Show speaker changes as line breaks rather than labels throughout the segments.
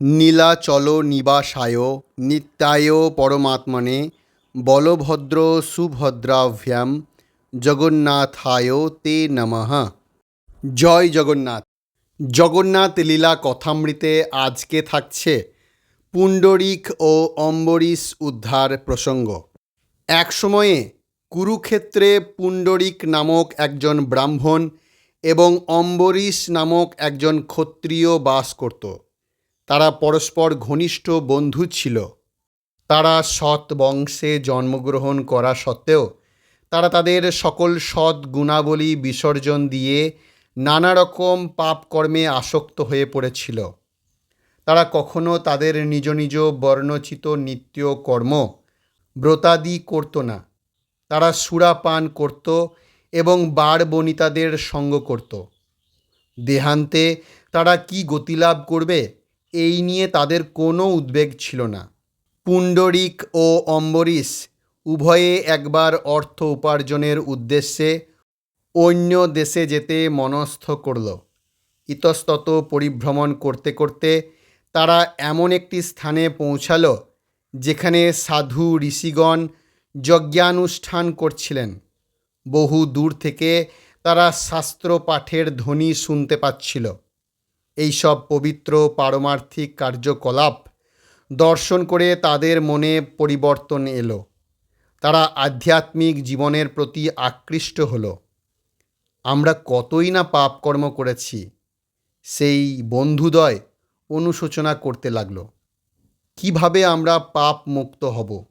নীলাচল নিবাসায় নিত্যায় পরমাত্মনে বলভদ্র সুভদ্রাভ্যাম জগন্নাথায় তে নমঃ। জয় জগন্নাথ। জগন্নাথ লীলা কথামৃতে আজকে থাকছে পুণ্ডরিক ও অম্বরীশ উদ্ধার প্রসঙ্গ। এক সময়ে কুরুক্ষেত্রে পুণ্ডরিক নামক একজন ব্রাহ্মণ এবং অম্বরীশ নামক একজন ক্ষত্রিয় বাস করত। তারা পরস্পর ঘনিষ্ঠ বন্ধু ছিল। তারা সৎ বংশে জন্মগ্রহণ করা সত্ত্বেও তারা তাদের সকল সৎ গুণাবলী বিসর্জন দিয়ে নানা রকম পাপকর্মে আসক্ত হয়ে পড়েছিল। তারা কখনো তাদের নিজ নিজ বর্ণচিত নিত্য কর্ম ব্রতাদি করত না। তারা সুরাপান করত এবং বার বনিতাদের সঙ্গ করত। দেহান্তে তারা কি গতিলাভ করবে? এই নিয়ে তাদের কোনো উদ্বেগ ছিল না। পুণ্ডরিক ও অম্বরীশ উভয়ে একবার অর্থ উপার্জনের উদ্দেশ্যে অন্য দেশে যেতে মনস্থ করল। ইতস্তত পরিভ্রমণ করতে করতে তারা এমন একটি স্থানে পৌঁছালো, যেখানে সাধু ঋষিগণ যজ্ঞানুষ্ঠান করছিলেন। বহু দূর থেকে তারা শাস্ত্র পাঠের ধ্বনি শুনতে পাচ্ছিল। এইসব পবিত্র পারমার্থিক কার্যকলাপ দর্শন করে তাদের মনে পরিবর্তন এলো। তারা আধ্যাত্মিক জীবনের প্রতি আকৃষ্ট হলো। আমরা কতই না পাপকর্ম করেছি, সেই বন্ধুদয় অনুশোচনা করতে লাগল। কীভাবে আমরা পাপ মুক্ত হব?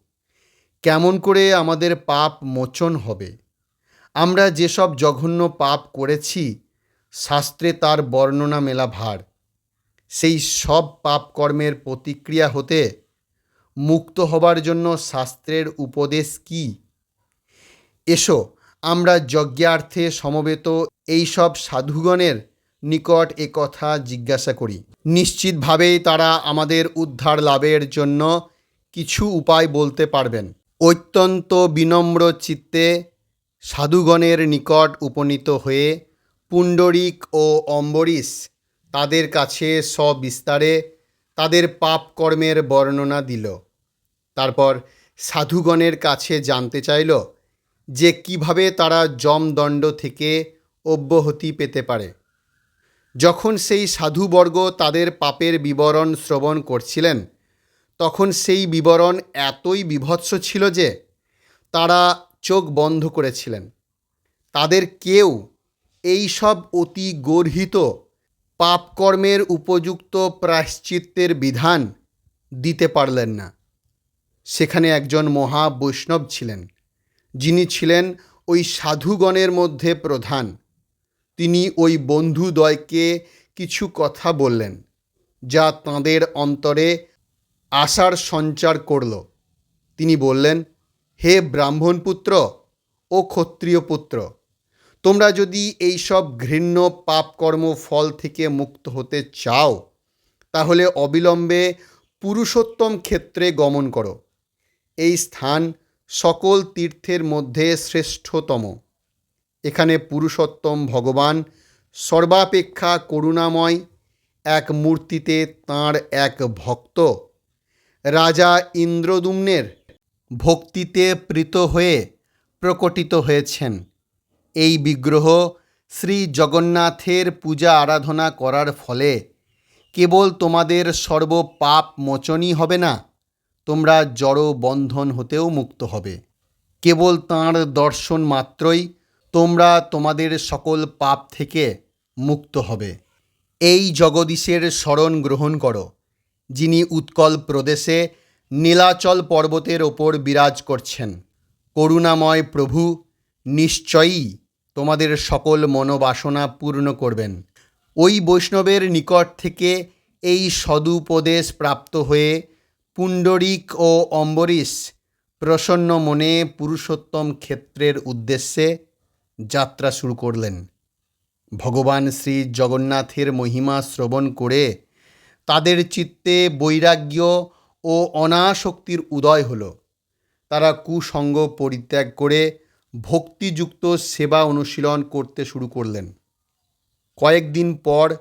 কেমন করে আমাদের পাপ মোচন হবে? আমরা যেসব জঘন্য পাপ করেছি শাস্ত্রে তার বর্ণনা মেলা ভার। সেই সব পাপ কর্মের প্রতিক্রিয়া হতে মুক্ত হবার জন্য শাস্ত্রের উপদেশ কি? এসো, আমরা যজ্ঞার্থে সমবেত এই সব সাধুগণের নিকট এ কথা জিজ্ঞাসা করি। নিশ্চিতভাবেই তারা আমাদের উদ্ধার লাভের জন্য কিছু উপায় বলতে পারবেন। অত্যন্ত বিনম্র চিত্তে সাধুগণের নিকট উপনীত হয়ে পুণ্ডরিক ও অম্বরীশ তাদের কাছে সবিস্তারে তাদের পাপ কর্মের বর্ণনা দিল। তারপর সাধুগণের কাছে জানতে চাইল যে কীভাবে তারা যমদণ্ড থেকে অব্যাহতি পেতে পারে। যখন সেই সাধুবর্গ তাদের পাপের বিবরণ শ্রবণ করছিলেন, তখন সেই বিবরণ এতই বিভৎস ছিল যে তারা চোখ বন্ধ করেছিলেন। তাদের কেউ এই সব অতি গর্হিত পাপকর্মের উপযুক্ত প্রায়শ্চিত্তের বিধান দিতে পারলেন না। সেখানে একজন মহা বৈষ্ণব ছিলেন, যিনি ছিলেন ওই সাধুগণের মধ্যে প্রধান। তিনি ওই বন্ধুদ্বয়কে কিছু কথা বললেন, যা তাঁদের অন্তরে আশার সঞ্চার করল। তিনি বললেন, হে ব্রাহ্মণপুত্র ও ক্ষত্রিয় পুত্র তোমরা যদি এই সব ঘৃণ্য পাপকর্ম ফল থেকে মুক্ত হতে চাও, তাহলে অবিলম্বে পুরুষোত্তম ক্ষেত্রে গমন করো। এই স্থান সকল তীর্থের মধ্যে শ্রেষ্ঠতম। এখানে পুরুষোত্তম ভগবান সর্বাপেক্ষা করুণাময় এক মূর্তিতে তাঁর এক ভক্ত, রাজা ইন্দ্রদুম্নের ভক্তিতে প্রীত হয়ে প্রকটিত হয়েছেন। এই বিগ্রহ শ্রী জগন্নাথের পূজা আরাধনা করার ফলে কেবল তোমাদের সর্বপাপ মোচনই হবে না, তোমরা জড় বন্ধন হতেও মুক্ত হবে। কেবল তাঁর দর্শন মাত্রই তোমরা তোমাদের সকল পাপ থেকে মুক্ত হবে। এই জগদীশের স্মরণ গ্রহণ করো, যিনি উৎকল প্রদেশে নীলাচল পর্বতের ওপর বিরাজ করছেন। করুণাময় প্রভু, নিশ্চয়ই তোমাদের সকল মনোবাসনা পূর্ণ করবেন। ওই বৈষ্ণবের নিকট থেকে এই সদুপদেশ প্রাপ্ত হয়ে পুণ্ডরিক ও অম্বরীশ প্রসন্ন মনে পুরুষোত্তম ক্ষেত্রের উদ্দেশ্যে যাত্রা শুরু করলেন। ভগবান শ্রী জগন্নাথের মহিমা শ্রবণ করে তাদের চিত্তে বৈরাগ্য ও অনাসক্তির উদয় হলো। তারা কুসঙ্গ পরিত্যাগ করে ভক্তিযুক্ত সেবা অনুশীলন করতে শুরু করলেন। কয়েকদিন পর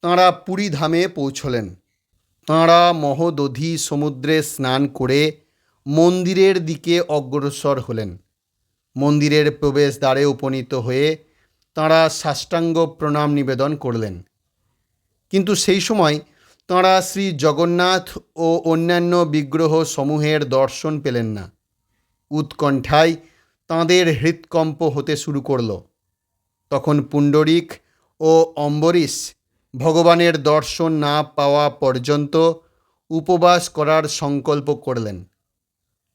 তাঁরা পুরীধামে পৌঁছলেন। তাঁরা মহোদধি সমুদ্রে স্নান করে মন্দিরের দিকে অগ্রসর হলেন। মন্দিরের প্রবেশদ্বারে উপনীত হয়ে তাঁরা সাষ্টাঙ্গ প্রণাম নিবেদন করলেন। কিন্তু সেই সময় তাঁরা শ্রী জগন্নাথ ও অন্যান্য বিগ্রহ সমূহের দর্শন পেলেন না। উৎকণ্ঠায় তাঁদের হৃৎকম্প হতে শুরু করল। তখন পুণ্ডরিক ও অম্বরীশ ভগবানের দর্শন না পাওয়া পর্যন্ত উপবাস করার সংকল্প করলেন।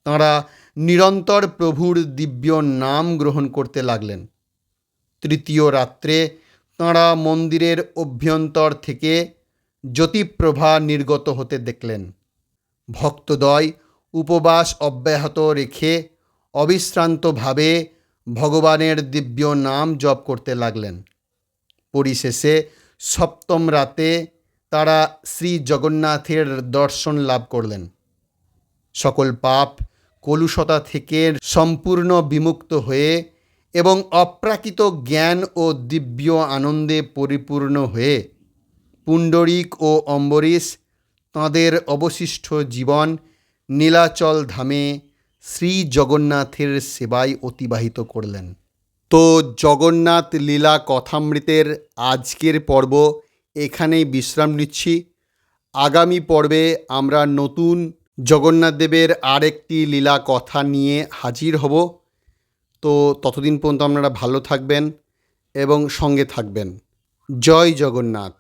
তাঁরা নিরন্তর প্রভুর দিব্য নাম গ্রহণ করতে লাগলেন। তৃতীয় রাত্রে তাঁরা মন্দিরের অভ্যন্তর থেকে জ্যোতিপ্রভা নির্গত হতে দেখলেন। ভক্তদয় উপবাস অব্যাহত রেখে অবিশ্রান্তভাবে ভগবানের দিব্য নাম জপ করতে লাগলেন। পরিশেষে সপ্তম রাতে তারা শ্রী জগন্নাথের দর্শন লাভ করলেন। সকল পাপ কলুষতা থেকে সম্পূর্ণ বিমুক্ত হয়ে এবং অপ্রাকৃত জ্ঞান ও দিব্য আনন্দে পরিপূর্ণ হয়ে পুণ্ডরিক ও অম্বরীশ তাঁদের অবশিষ্ট জীবন নীলাচল ধামে শ্রী জগন্নাথের সেবায় অতিবাহিত করলেন। তো জগন্নাথ লীলা কথামৃতের আজকের পর্ব এখানেই বিশ্রাম নিচ্ছি। আগামী পর্বে আমরা নতুন জগন্নাথ দেবের আরেকটি লীলা কথা নিয়ে হাজির হব। তো ততদিন পর্যন্ত আপনারা ভালো থাকবেন এবং সঙ্গে থাকবেন। জয় জগন্নাথ।